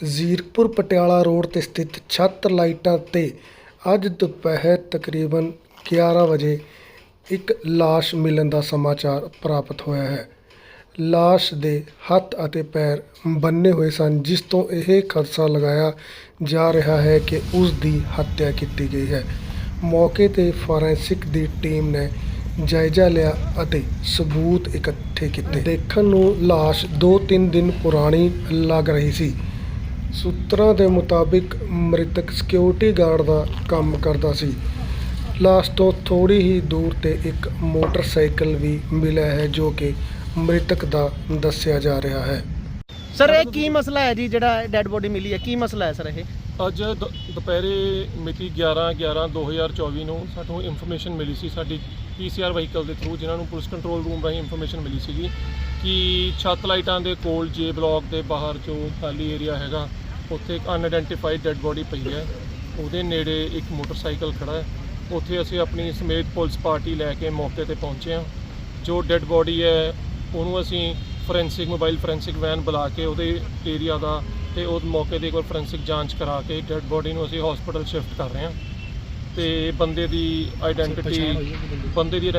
Firozpur Patiala road ਤੇ ਸਥਿਤ ਛੱਤ ਲਾਈਟਾਂ ਤੇ ਅੱਜ ਦੁਪਹਿਰ ਤਕਰੀਬਨ 11 ਵਜੇ ਇੱਕ ਲਾਸ਼ ਮਿਲਣ ਦਾ ਸਮਾਚਾਰ ਪ੍ਰਾਪਤ ਹੋਇਆ ਹੈ। ਲਾਸ਼ ਦੇ ਹੱਥ ਅਤੇ ਪੈਰ ਬੰਨੇ ਹੋਏ ਸਨ, ਜਿਸ ਤੋਂ ਇਹ ਖਦਸ਼ਾ ਲਗਾਇਆ ਜਾ ਰਿਹਾ ਹੈ ਕਿ ਉਸ ਦੀ ਹੱਤਿਆ ਕੀਤੀ ਗਈ ਹੈ। ਮੌਕੇ ਤੇ ਫੋਰੈਂਸਿਕ ਦੀ ਟੀਮ ਨੇ ਜਾਇਜ਼ਾ ਲਿਆ ਅਤੇ ਸਬੂਤ ਇਕੱਠੇ ਕੀਤੇ। ਦੇਖਣ ਨੂੰ ਲਾਸ਼ 2-3 ਦਿਨ ਪੁਰਾਣੀ ਲੱਗ ਰਹੀ ਸੀ। ਸੂਤਰਾਂ ਦੇ ਮੁਤਾਬਿਕ ਮ੍ਰਿਤਕ ਸਿਕਿਉਰਿਟੀ ਗਾਰਡ ਦਾ ਕੰਮ ਕਰਦਾ ਸੀ। ਲਾਸ਼ ਤੋਂ ਥੋੜੀ ਹੀ ਦੂਰ ਤੇ ਇੱਕ ਮੋਟਰਸਾਈਕਲ ਵੀ ਮਿਲਿਆ ਹੈ ਜੋ ਕਿ ਮ੍ਰਿਤਕ ਦਾ ਦੱਸਿਆ ਜਾ ਰਿਹਾ ਹੈ। ਸਰ ਇਹ ਕੀ ਮਸਲਾ ਹੈ ਜੀ ਜਿਹੜਾ ਡੈੱਡ ਬੋਡੀ ਮਿਲੀ ਹੈ? ਕੀ ਮਸਲਾ ਹੈ ਸਰ ਇਹ? ਅੱਜ ਦ- ਦੁਪਹਿਰੇ ਮਿਤੀ 11 11 2024 ਨੂੰ ਸਾਨੂੰ ਇਨਫੋਰਮੇਸ਼ਨ ਮਿਲੀ ਸੀ ਸਾਡੀ ਪੀਸੀਆਰ ਵਹੀਕਲ ਦੇ ਥਰੂ ਜਿਨ੍ਹਾਂ ਨੂੰ ਪੁਲਿਸ ਕੰਟਰੋਲ ਰੂਮ ਰਾਹੀਂ ਇਨਫੋਰਮੇਸ਼ਨ ਮਿਲੀ ਸੀਗੀ ਕਿ ਛੱਤ ਲਾਈਟਾਂ ਦੇ ਕੋਲ ਜੇ ਬਲਾਕ ਦੇ ਬਾਹਰ ਜੋ ਖਾਲੀ ਏਰੀਆ ਹੈਗਾ ਉੱਥੇ ਇੱਕ ਅਨਆਇਡੈਂਟੀਫਾਈਡ ਡੈੱਡ ਬੋਡੀ ਪਈ ਹੈ। ਉਹਦੇ ਨੇੜੇ ਇੱਕ ਮੋਟਰਸਾਈਕਲ ਖੜਾ ਹੈ। ਉੱਥੇ ਅਸੀਂ ਆਪਣੀ ਸਮੇਤ ਪੁਲਿਸ ਪਾਰਟੀ ਲੈ ਕੇ ਮੌਕੇ ਤੇ ਪਹੁੰਚੇ ਹਾਂ। ਜੋ ਡੈੱਡ ਬੋਡੀ ਹੈ ਉਹਨੂੰ ਅਸੀਂ ਫੋਰੈਂਸਿਕ ਮੋਬਾਈਲ ਫੋਰੈਂਸਿਕ ਵੈਨ ਬੁਲਾ ਕੇ ਉਹਦੇ ਏਰੀਆ ਦਾ ਤੇ ਉਹ ਮੌਕੇ ਦੇ ਕੋਲ ਫੋਰੈਂਸਿਕ ਜਾਂਚ ਕਰਾ ਕੇ ਡੈੱਡ ਬੋਡੀ ਨੂੰ ਅਸੀਂ ਹਸਪੀਟਲ ਸ਼ਿਫਟ ਕਰ ਰਹੇ ਹਾਂ। ਤੇ ਬੰਦੇ ਦੀ ਆਇਡੈਂਟੀਟੀ ਬੰਦੇ ਦੀ?